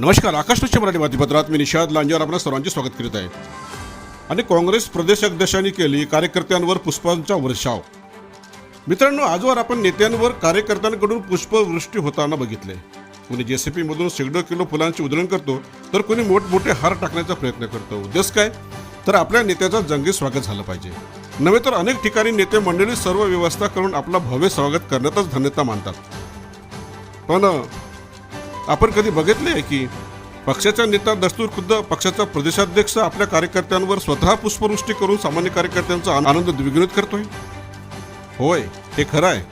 नमस्कार आकाशवाणीच्या मराठी बातमीपत्रात मी निषाद लांजेवर आपल्या सर्वांचे स्वागत करीत आहे. आणि काँग्रेस प्रदेश अध्यक्षांनी केली कार्यकर्त्यांवर पुष्पांचा वर्षाव. मित्रांनो आजवर आपण नेत्यांवर कार्यकर्त्यांकडून पुष्पवृष्टी होताना बघितले. कोणी सी मधून शेकडो किलो फुलांचे उधळण करतो तर कोणी मोठमोठे हार टाकण्याचा प्रयत्न करतो. उद्देश काय? तर आपल्या नेत्याचा जंगी स्वागत झालं पाहिजे. नव्हे तर अनेक ठिकाणी नेते मंडळी सर्व व्यवस्था करून आपला भव्य स्वागत करण्यातच धन्यता मानतात. पण आपण कधी बघितले आहे की पक्षाचा नेता दस्तूर खुद्द पक्षाचा प्रदेशाध्यक्ष आपल्या कार्यकर्त्यांवर स्वतः पुष्पवृष्टी करून सामान्य कार्यकर्त्यांचा आनंद द्विगुणित करतोय? होय हे खरं आहे.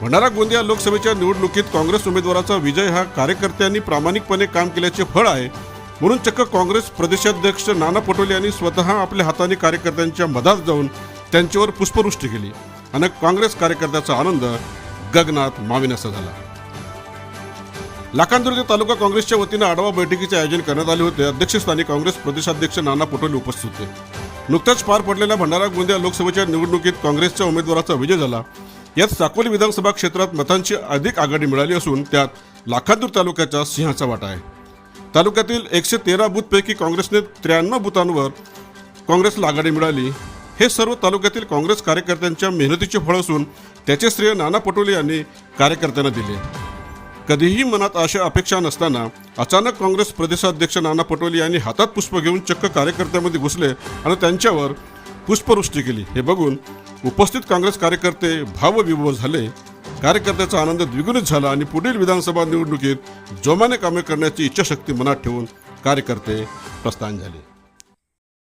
भंडारा गोंदिया लोकसभेच्या निवडणुकीत काँग्रेस उमेदवाराचा विजय हा कार्यकर्त्यांनी प्रामाणिकपणे काम केल्याचे फळ आहे म्हणून चक्क काँग्रेस प्रदेशाध्यक्ष नाना पटोले यांनी स्वतः आपल्या हाताने कार्यकर्त्यांच्या मधात जाऊन त्यांच्यावर पुष्पवृष्टी केली. आणि काँग्रेस कार्यकर्त्याचा आनंद गगनात माविनासा झाला. लाखांदुर्ग तालुका काँग्रेसच्या वतीनं आढावा बैठकीचे आयोजन करण्यात आले होते. अध्यक्षस्थानी काँग्रेस प्रदेशाध्यक्ष नाना पटोले उपस्थित होते. नुकत्याच पार पडलेल्या भंडारा गोंदिया लोकसभेच्या निवडणुकीत काँग्रेसच्या उमेदवाराचा विजय झाला. यात साकोली विधानसभा क्षेत्रात मतांची अधिक आघाडी मिळाली असून त्यात लाखांदूर तालुक्याचा सिंहाचा वाटा आहे. तालुक्यातील एकशे तेरा बूथपैकी काँग्रेसने त्र्याण्णव बुथांवर काँग्रेसला आघाडी मिळाली. हे सर्व तालुक्यातील काँग्रेस कार्यकर्त्यांच्या मेहनतीचे फळ असून त्याचे श्रेय नाना पटोले यांनी कार्यकर्त्यांना दिले. कधीही मनात अशा अपेक्षा नसताना अचानक काँग्रेस प्रदेशाध्यक्ष नाना पटोले यांनी हातात पुष्प घेऊन चक्क कार्यकर्त्यामध्ये घुसले आणि त्यांच्यावर पुष्पवृष्टी केली. हे बघून उपस्थित काँग्रेस कार्यकर्ते भावविभोर झाले. कार्यकर्त्याचा आनंद द्विगुणित झाला आणि पुढील विधानसभा निवडणुकीत जोमाने कामे करण्याची इच्छाशक्ती मनात ठेवून कार्यकर्ते प्रस्थान झाले.